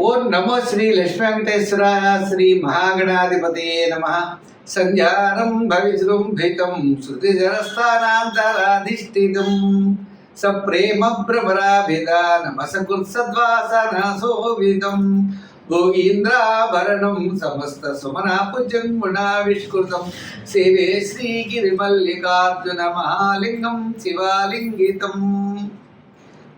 ఓం నమో శ్రీ లక్ష్మీవెంకటేశ్వర శ్రీ మహాగణాధిపతయే నమ. సంధ్యానం భవిజృంభితం శృతి జనస్థానాంతరాధిష్ఠితం సప్రేమ భ్రమరాభిధానమసకృత్సద్వాసనాశోభితం భోగీంద్రాభరణం సమస్త సుమనాపుజం గుణావిష్కృతం. సేవే శ్రీగిరిమల్లికార్జున మహాలింగం శివాలింగితం.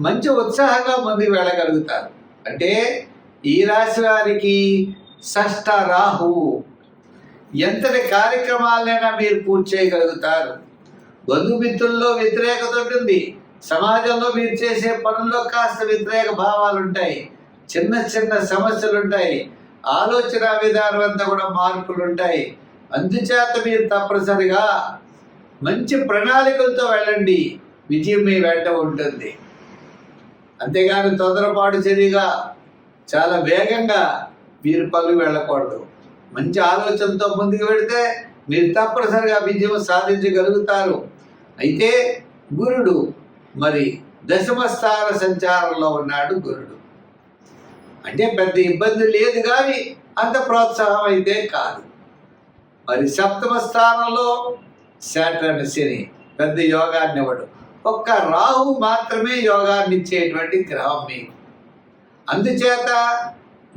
మంచి ఉత్సాహంగా ముందుకు వెళ్ళగలుగుతారు. అంటే ఈ రాశి వారికి షష్ట రాహు ఎంతటి కార్యక్రమాలైనా మీరు పూర్తి చేయగలుగుతారు. బంధుమిత్రుల్లో వ్యతిరేకత ఉంటుంది. సమాజంలో మీరు చేసే పనుల్లో కాస్త వ్యతిరేక భావాలు ఉంటాయి చిన్న చిన్న సమస్యలు ఉంటాయి ఆలోచన విధానం అంతా కూడా మార్పులు ఉంటాయి అందుచేత మీరు తప్పనిసరిగా మంచి ప్రణాళికలతో వెళ్ళండి. విజయం మీ వెంట ఉంటుంది. అంతేగాని తొందరపాటు చర్యగా చాలా వేగంగా మీరు పనులు వెళ్ళకూడదు. మంచి ఆలోచనతో ముందుకు వెళితే మీరు తప్పనిసరిగా విజయం సాధించగలుగుతారు. అయితే గురుడు మరి దశమ స్థాన సంచారంలో ఉన్నాడు గురుడు. అంటే పెద్ద ఇబ్బంది లేదు కానీ అంత ప్రోత్సాహం అయితే కాదు. మరి సప్తమ స్థానంలో శాటర్న్ శని పెద్ద యోగాన్ని ఇవ్వడు ఒక్క రాహు మాత్రమే యోగాన్ని ఇచ్చేటువంటి గ్రహం మీకు. అందుచేత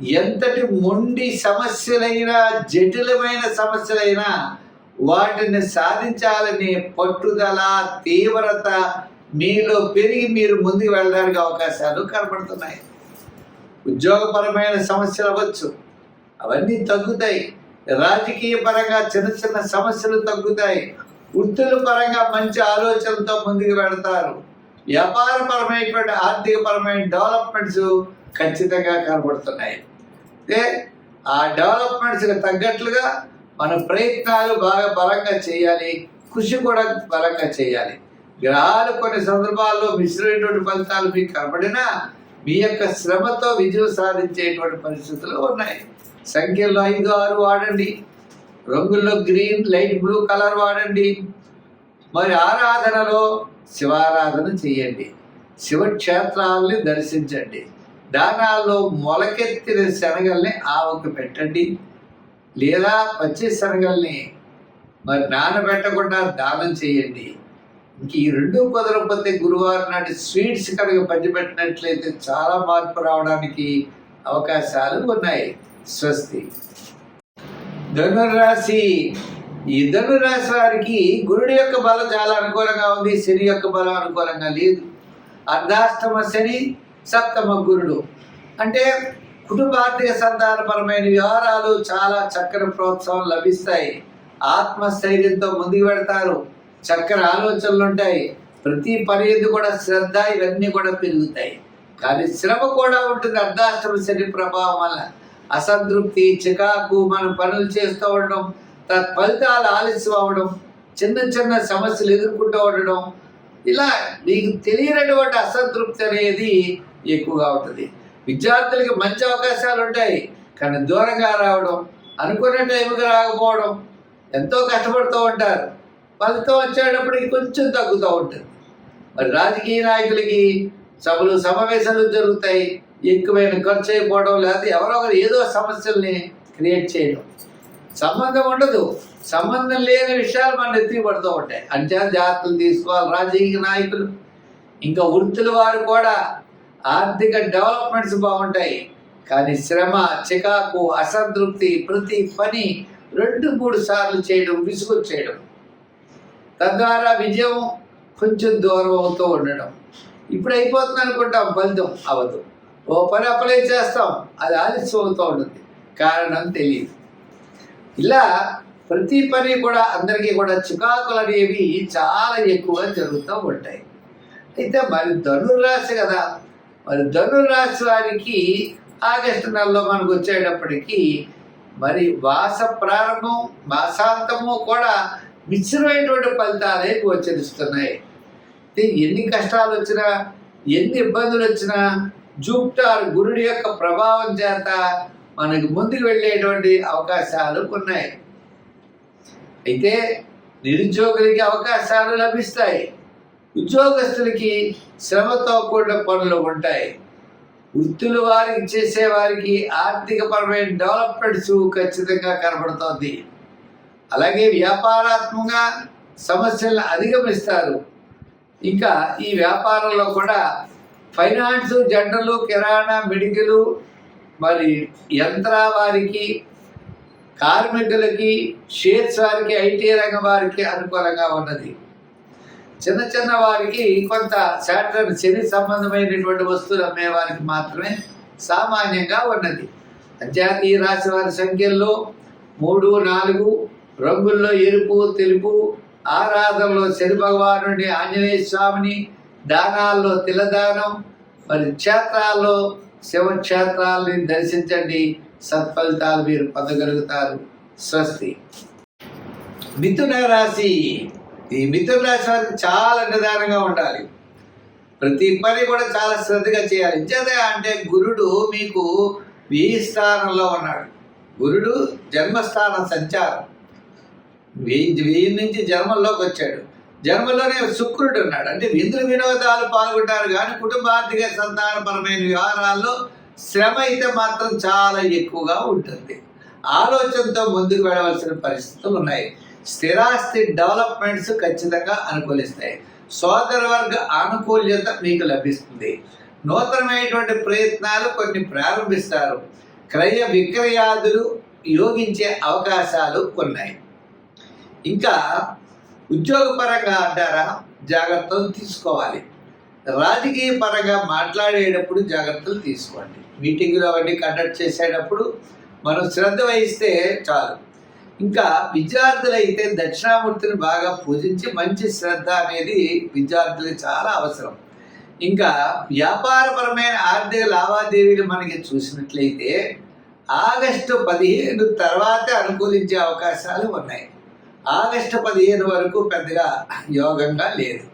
ఎంతటి మొండి సమస్యలైనా జటిలమైన సమస్యలైనా వాటిని సాధించాలనే పట్టుదల తీవ్రత మీలో పెరిగి మీరు ముందుకు వెళ్ళడానికి అవకాశాలు కనబడుతున్నాయి. ఉద్యోగపరమైన సమస్యలు అవ్వచ్చు. అవన్నీ తగ్గుతాయి. రాజకీయ పరంగా చిన్న చిన్న సమస్యలు తగ్గుతాయి. వృత్తుల పరంగా మంచి ఆలోచనతో ముందుకు వెళతారు. వ్యాపారపరమైనటువంటి ఆర్థికపరమైన డెవలప్మెంట్స్ ఖచ్చితంగా కనబడుతున్నాయి. అంటే ఆ డెవలప్మెంట్స్కి తగ్గట్లుగా మన ప్రయత్నాలు బాగా బలంగా చేయాలి కృషి కూడా బలంగా చేయాలి. గ్రహాలు కొన్ని సందర్భాల్లో మిశ్రమైనటువంటి ఫలితాలు మీకు కనబడినా మీ యొక్క శ్రమతో విజయం సాధించేటువంటి పరిస్థితులు ఉన్నాయి. సంఖ్యలో ఐదు ఆరు వాడండి. రంగుల్లో గ్రీన్ లైట్ బ్లూ కలర్ వాడండి. మరి ఆరాధనలో శివారాధన చేయండి. శివక్షేత్రాలని దర్శించండి. దానాల్లో మొలకెత్తిన శనగల్ని ఆవుకు పెట్టండి. లేదా పచ్చి శనగల్ని మరి నానబెట్టకుండా దానం చేయండి. ఇంక ఈ రెండు కుదరకపోతే గురువారం నాటి స్వీట్స్ కనుక పంచిపెట్టినట్లయితే చాలా మార్పు రావడానికి అవకాశాలు ఉన్నాయి. స్వస్తి. ధనురాశి. ఈ ధనురాశి వారికి గురుడి యొక్క బలం చాలా అనుకూలంగా ఉంది శని యొక్క బలం అనుకూలంగా లేదు. అర్ధాష్టమ శని సప్తమ గురుడు. అంటే కుటుంబార్థిక సంతానపరమైన వ్యవహారాలు చాలా చక్కని ప్రోత్సాహం లభిస్తాయి. ఆత్మస్థైర్యంతో ముందుకు పెడతారు చక్కని ఆలోచనలు ఉంటాయి. ప్రతి పని కూడా శ్రద్ధ ఇవన్నీ కూడా పెరుగుతాయి. కానీ శ్రమ కూడా ఉంటుంది అర్ధాష్టమ శని ప్రభావం వల్ల. అసంతృప్తి చికాకు మనం పనులు చేస్తూ ఉండడం తత్ఫలితాలు ఆలస్యం అవ్వడం చిన్న చిన్న సమస్యలు ఎదుర్కొంటూ ఉండడం ఇలా మీకు తెలియనటువంటి అసంతృప్తి అనేది ఎక్కువగా ఉంటుంది. విద్యార్థులకి మంచి అవకాశాలు ఉంటాయి కానీ దూరంగా రావడం అనుకున్న టైంకి రాకపోవడం ఎంతో కష్టపడుతూ ఉంటారు. ఫలితం వచ్చేటప్పటికి కొంచెం తగ్గుతూ ఉంటుంది. మరి రాజకీయ నాయకులకి సభలు సమావేశాలు జరుగుతాయి ఎక్కువైన ఖర్చు అయిపోవడం లేకపోతే ఎవరో ఒకరు ఏదో సమస్యల్ని క్రియేట్ చేయడం. సంబంధం ఉండదు. సంబంధం లేని విషయాలు మన ఎత్తి పడుతూ ఉంటాయి. అంచా జాగ్రత్తలు తీసుకోవాలి రాజకీయ నాయకులు. ఇంకా వృత్తుల వారు కూడా ఆర్థిక డెవలప్మెంట్స్ బాగుంటాయి. కానీ శ్రమ చికాకు అసంతృప్తి ప్రతి పని రెండు మూడు సార్లు చేయడం విసుగు చేయడం. తద్వారా విజయం కొంచెం దూరం అవుతూ ఉండడం. ఇప్పుడు అయిపోతుంది అనుకుంటాం ఫలితం అవ్వదు ఓ పని అప్లై చేస్తాం? అది ఆలస్యం అవుతూ ఉంటుంది. కారణం తెలియదు ఇలా ప్రతి పని కూడా అందరికీ కూడా చికాకులు అనేవి చాలా ఎక్కువ జరుగుతూ ఉంటాయి. అయితే మరి ధనుర్రాశి కదా మరి ధనుర్రాశి వారికి ఆగస్టు నెలలో మనకు వచ్చేటప్పటికి మరి మాస ప్రారంభం మాసాంతము కూడా మిశ్రమైనటువంటి ఫలితాలే గోచరిస్తున్నాయి. ఎన్ని కష్టాలు వచ్చినా ఎన్ని ఇబ్బందులు వచ్చినా జూపిటర్ గురుడి యొక్క ప్రభావం చేత మనకు ముందుకు వెళ్ళేటువంటి అవకాశాలు ఉన్నాయి అయితే నిరుద్యోగులకి అవకాశాలు లభిస్తాయి. ఉద్యోగస్తులకి శ్రమతో కూడిన పనులు ఉంటాయి. వృత్తులు వారికి చేసే వారికి ఆర్థికపరమైన డెవలప్మెంట్స్ ఖచ్చితంగా కనబడుతోంది. అలాగే వ్యాపారాత్మక సమస్యలను అధిగమిస్తారు. ఇంకా ఈ వ్యాపారంలో కూడా ఫైనాన్స్ జనరల్ కిరాణా మెడికల్ మరి యంత్ర వారికి కార్మికులకి షేర్స్ వారికి ఐటీ రంగం వారికి అనుకూలంగా ఉన్నది. చిన్న చిన్న వారికి కొంత శాటర్ శని సంబంధమైనటువంటి వస్తువులు అమ్మేవారికి మాత్రమే సామాన్యంగా ఉన్నది. అంతేకాక ఈ రాశి వారి సంఖ్యల్లో మూడు నాలుగు రంగుల్లో ఎరుపు తెలుపు ఆరాధనలో శని భగవానుడి ఆంజనేయ స్వామిని దానాల్లో తిలదానం మరి క్షేత్రాల్లో శివక్షేత్రాలని దర్శించండి. సత్ఫలితాలు మీరు పొందగలుగుతారు. స్వస్తి. మిథున రాశి. ఈ మిథున రాశి వారికి చాలా నిదానంగా ఉండాలి. ప్రతి పని కూడా చాలా శ్రద్ధగా చేయాలి. ఇంచేత అంటే గురుడు మీకు వెయ్యి స్థానంలో ఉన్నాడు. గురుడు జన్మస్థానం సంచారం. వెయ్యి వెయ్యి నుంచి జన్మల్లోకి వచ్చాడు. జన్మలోనే శుక్రుడు ఉన్నాడు. అంటే విందు వినోదాలు పాల్గొంటారు కానీ కుటుంబార్థిక సంతానపరమైన వ్యవహారాల్లో శ్రమ అయితే మాత్రం చాలా ఎక్కువగా ఉంటుంది. ఆలోచనతో ముందుకు వెళ్ళవలసిన పరిస్థితులు ఉన్నాయి. స్థిరాస్తి డెవలప్మెంట్స్ ఖచ్చితంగా అనుకూలిస్తాయి. సోదర వర్గ ఆనుకూల్యత మీకు లభిస్తుంది. నూతనమైనటువంటి ప్రయత్నాలు కొన్ని ప్రారంభిస్తారు. క్రయ విక్రయాదులు యోగించే అవకాశాలు ఉన్నాయి. ఇంకా ఉద్యోగపరంగా అంటారా? జాగ్రత్తలు తీసుకోవాలి. రాజకీయ పరంగా మాట్లాడేటప్పుడు జాగ్రత్తలు తీసుకోండి. మీటింగులు అవన్నీ కండక్ట్ చేసేటప్పుడు మనం శ్రద్ధ వహిస్తే చాలు. ఇంకా విద్యార్థులు అయితే దక్షిణామూర్తిని బాగా పూజించి మంచి శ్రద్ధ అనేది విద్యార్థులకు చాలా అవసరం. ఇంకా వ్యాపారపరమైన ఆర్థిక లావాదేవీలు మనకి చూసినట్లయితే ఆగస్టు పదిహేను తర్వాతే అనుకూలించే అవకాశాలు ఉన్నాయి. ఆగస్టు పదిహేను వరకు పెద్దగా యోగంగా లేదు.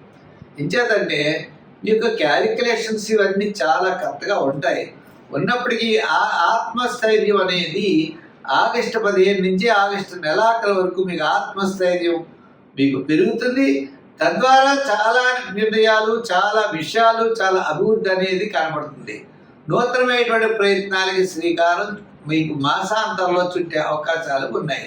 ఇంచేతంటే మీకు క్యాలిక్యులేషన్స్ ఇవన్నీ చాలా కరెక్ట్గా ఉంటాయి. ఉన్నప్పటికీ ఆ ఆత్మస్థైర్యం అనేది ఆగస్టు పదిహేను నుంచి ఆగస్టు నెలాఖరు వరకు మీకు ఆత్మస్థైర్యం మీకు పెరుగుతుంది. తద్వారా చాలా నిర్ణయాలు చాలా విషయాలు చాలా అభివృద్ధి అనేది కనబడుతుంది. నూతనమైనటువంటి ప్రయత్నాలకి శ్రీకారం మీకు మాసాంతంలో చుట్టే అవకాశాలు ఉన్నాయి.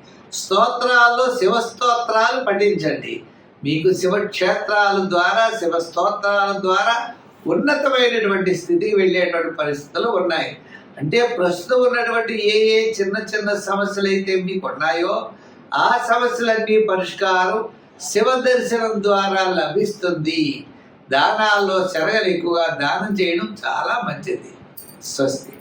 స్తోత్రాల్లో శివ స్తోత్రాలు పఠించండి మీకు శివక్షేత్రాల ద్వారా శివస్తోత్రాల ద్వారా ఉన్నతమైనటువంటి స్థితికి వెళ్ళేటువంటి పరిస్థితులు ఉన్నాయి. అంటే ప్రస్తుతం ఉన్నటువంటి ఏ ఏ చిన్న చిన్న సమస్యలు అయితే మీకు ఉన్నాయో ఆ సమస్యలన్నీ పరిష్కారం శివ దర్శనం ద్వారా లభిస్తుంది. దానాల్లో శరగలు ఎక్కువగా దానం చేయడం చాలా మంచిది. స్వస్తి.